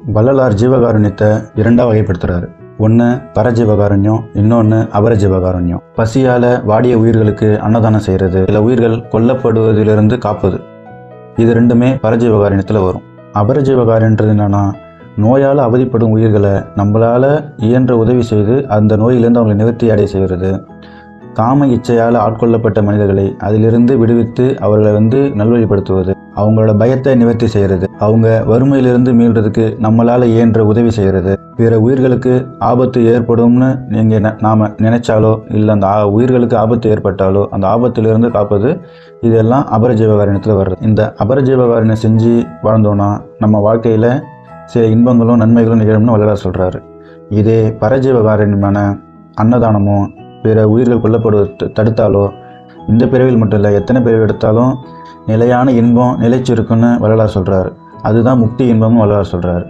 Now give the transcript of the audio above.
வள்ளலார் ஜீவகாருண்யத்தை இரண்டாக வகைப்படுத்துறாரு. ஒன்று பரஜீவகாருண்யம் இன்னொன்று அபரஜீவகாருண்யம். பசியால் வாடிய உயிர்களுக்கு அன்னதானம் செய்கிறது சில உயிர்கள் கொல்லப்படுவதிலிருந்து காப்பது. இது ரெண்டுமே பரஜீவகாருண்யத்தில் வரும். அபரஜீவகாரியன்றது என்னன்னா நோயால் அவதிப்படும் உயிர்களை நம்மளால் இயன்ற உதவி செய்து அந்த நோயிலிருந்து அவங்களை நிவர்த்தி அடைய செய்கிறது காம இச்சையால் ஆட்கொள்ளப்பட்ட மனிதர்களை அதிலிருந்து விடுவித்து அவர்களை வந்து நல்வழிப்படுத்துவது. அவங்களோட பயத்தை நிவர்த்தி செய்கிறது அவங்க வறுமையிலிருந்து மீள்றதுக்கு நம்மளால் இயன்ற உதவி செய்கிறது பிற உயிர்களுக்கு ஆபத்து ஏற்படும்னு நீங்கள் நாம் நினைச்சாலோ இல்லை அந்த உயிர்களுக்கு ஆபத்து ஏற்பட்டாலோ அந்த ஆபத்திலிருந்து காப்பது இதெல்லாம் அபரஜீவகாரணத்தில் வருது இந்த அபரஜீவகாரணம் செஞ்சு வாழ்ந்தோன்னா நம்ம வாழ்க்கையில் சில இன்பங்களும் நன்மைகளும் நிகழும்னு வள்ளலார் சொல்கிறாரு இதே பரஜீவகாரண்யமான அன்னதானமோ பிற உயிர்கள் கொல்லப்படுவது த- தடுத்தாலோ இந்த பிரிவில் மட்டும் இல்லை எத்தனை பிறவி எடுத்தாலும் நிலையான இன்பம் நிலைச்சிருக்குன்னு வள்ளலார் சொல்கிறாரு அதுதான் முக்தி இன்பம்னு வள்ளலார் சொல்கிறாரு